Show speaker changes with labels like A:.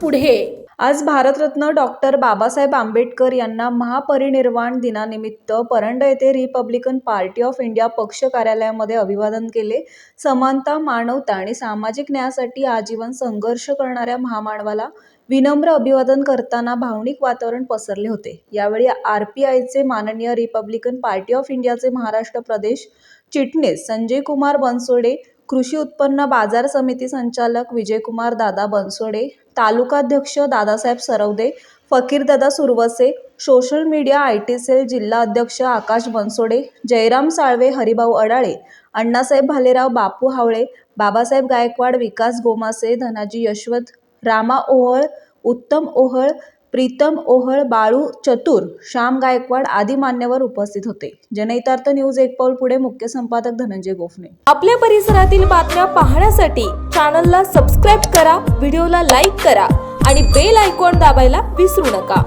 A: पुढे. आज भारतरत्न डॉक्टर बाबासाहेब आंबेडकर यांना महापरिनिर्वाण दिनानिमित्त परंड येथे रिपब्लिकन पार्टी ऑफ इंडिया पक्ष कार्यालयामध्ये अभिवादन केले. समानता मानवता आणि सामाजिक न्यायासाठी आजीवन संघर्ष करणाऱ्या महामानवाला विनम्र अभिवादन करताना भावनिक वातावरण पसरले होते. यावेळी आर पी आयचे माननीय रिपब्लिकन पार्टी ऑफ इंडियाचे महाराष्ट्र प्रदेश चिटणीस संजय कुमार बनसोडे कृषी उत्पन्न बाजार समिती संचालक विजयकुमार दादा बनसोडे तालुकाध्यक्ष Dadasaheb Sarvade Fakirdada Survase social media I T cell जिल्हा अध्यक्ष आकाश बनसोडे जयराम साळवे हरिभाऊ अडाळे अण्णासाहेब भालेराव बापू हावळे बाबासाहेब गायकवाड विकास गोमासे धनाजी यशवंत रामा ओहळ उत्तम ओहळ प्रीतम ओहळ बाळू चतुर श्याम गायकवाड आदी मान्यवर उपस्थित होते. जनहितार्थ न्यूज एक पाऊल पुढे मुख्य संपादक धनंजय गोफणे
B: आपल्या परिसरातील बातम्या पाहण्यासाठी चॅनलला सबस्क्राईब करा व्हिडिओला लाईक करा आणि बेल आयकॉन दाबायला विसरू नका.